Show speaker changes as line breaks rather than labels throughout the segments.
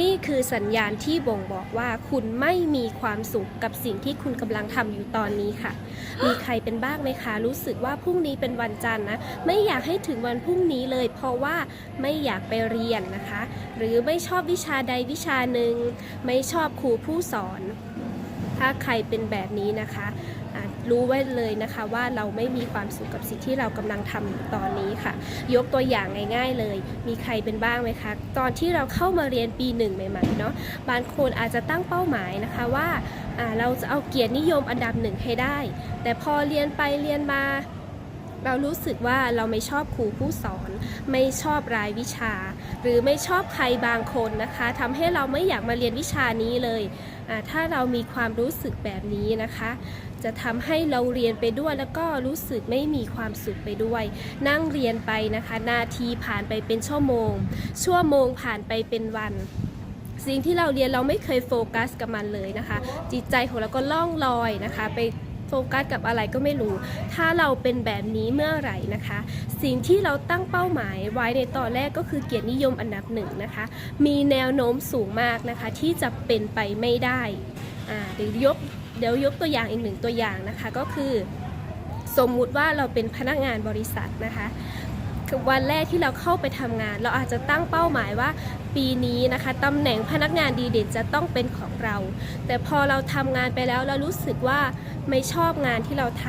นี่คือสัญญาณที่บ่งบอกว่าคุณไม่มีความสุขกับสิ่งที่คุณกำลังทำอยู่ตอนนี้ค่ะ มีใครเป็นบ้างไหมคะ รู้สึกว่าพรุ่งนี้เป็นวันจันทร์นะ ไม่อยากให้ถึงวันพรุ่งนี้เลย เพราะว่าไม่อยากไปเรียนนะคะ หรือไม่ชอบวิชาใดวิชาหนึ่ง ไม่ชอบครูผู้สอน ถ้าใครเป็นแบบนี้นะคะอะ รู้ไว้เลยนะคะว่าเราไม่มีความสุขกับสิ่งที่เรากำลังทำอยู่ตอนนี้ค่ะ ยกตัวอย่างง่าย ๆเลย มีใครเป็นบ้างไหมคะ ตอนที่เราเข้ามาเรียนปีหนึ่งใหม่ๆเนาะบางคนอาจจะตั้งเป้าหมายนะคะว่าอ่าเราจะเอาเกียรตินิยมอันดับหนึ่งให้ได้ แต่พอเรียนไปเรียนมาเรารู้สึกว่าเราไม่ชอบครูผู้สอน ไม่ชอบรายวิชา หรือไม่ชอบใครบางคนนะคะทำให้เราไม่อยากมาเรียนวิชานี้เลย ถ้าเรามีความรู้สึกแบบนี้นะคะ จะทำให้เราเรียนไปด้วยแล้วก็รู้สึกไม่มีความสุขไปด้วย นั่งเรียนไปนะคะนาทีผ่านไปเป็นชั่วโมง ชั่วโมงผ่านไปเป็นวันสิ่งที่เราเรียนเราไม่เคยโฟกัสกับมันเลยนะคะ จิตใจของเราก็ล่องลอยนะคะ ไป กัสกับอะไรก็ไม่รู้ ถ้าเราเป็นแบบนี้เมื่อไหร่นะคะ สิ่งที่เราตั้งเป้าหมายไว้ในตอนแรกก็คือเกียรตินิยมอันดับหนึ่งนะคะ มีแนวโน้มสูงมากนะคะ ที่จะเป็นไปไม่ได้อ่าเดี๋ยวยกเดี๋ยวยกตัวอย่างอีกหนึ่งตัวอย่างนะคะก็คือ สมมุติว่าเราเป็นพนักงานบริษัทนะคะ วันแรกที่เราเข้าไปทำงาน เราอาจจะตั้งเป้าหมายว่า ปีนี้นะคะตำแหน่งพนักงานดีเด่นจะต้องเป็นของเรา แต่พอเราทำงานไปแล้วเรารู้สึกว่าไม่ชอบงานที่เราท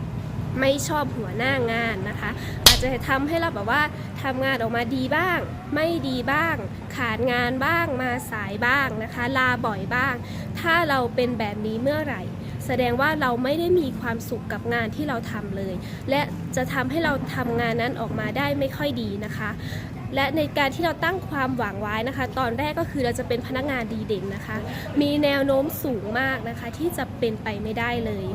ำไม่ชอบหัวหน้างานนะคะ อาจจะทำให้เราแบบว่าทำงานออกมาดีบ้าง ไม่ดีบ้าง ขาดงานบ้างมาสายบ้างนะคะ ลาบ่อยบ้าง ถ้าเราเป็นแบบนี้เมื่อไหร่ แสดงว่าเราไม่ได้มีความสุขกับงานที่เราทำเลย และจะทำให้เราทำงานนั้นออกมาได้ไม่ค่อยดีนะคะ และในการที่เราตั้งความหวังไว้นะคะ ตอนแรกก็คือเราจะเป็นพนักงานดีเด่นนะคะ มีแนวโน้มสูงมากนะคะ ที่จะเป็นไปไม่ได้เลย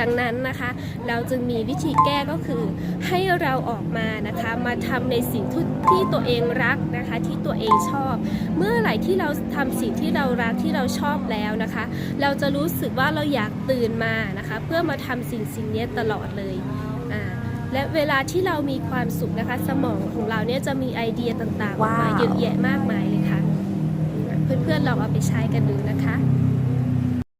ดังนั้นนะคะเราจึงมีวิธีแก้ก็คือให้เราออกมานะคะมาทำในสิ่งที่ที่ตัวเองรักนะคะที่ตัวเองชอบ เมื่อไหร่ที่เราทำสิ่งที่เรารักที่เราชอบแล้วนะคะ เราจะรู้สึกว่าเราอยากตื่นมานะคะ เพื่อมาทำสิ่งสิ่งนี้ตลอดเลยอ่าและเวลาที่เรามีความสุขนะคะ สมองของเราเนี่ยจะมีไอเดียต่างๆออกมา
ว้าว
เยอะแยะมากมายเลยค่ะ เพื่อนๆลองเอาไปใช้กันดูนะคะ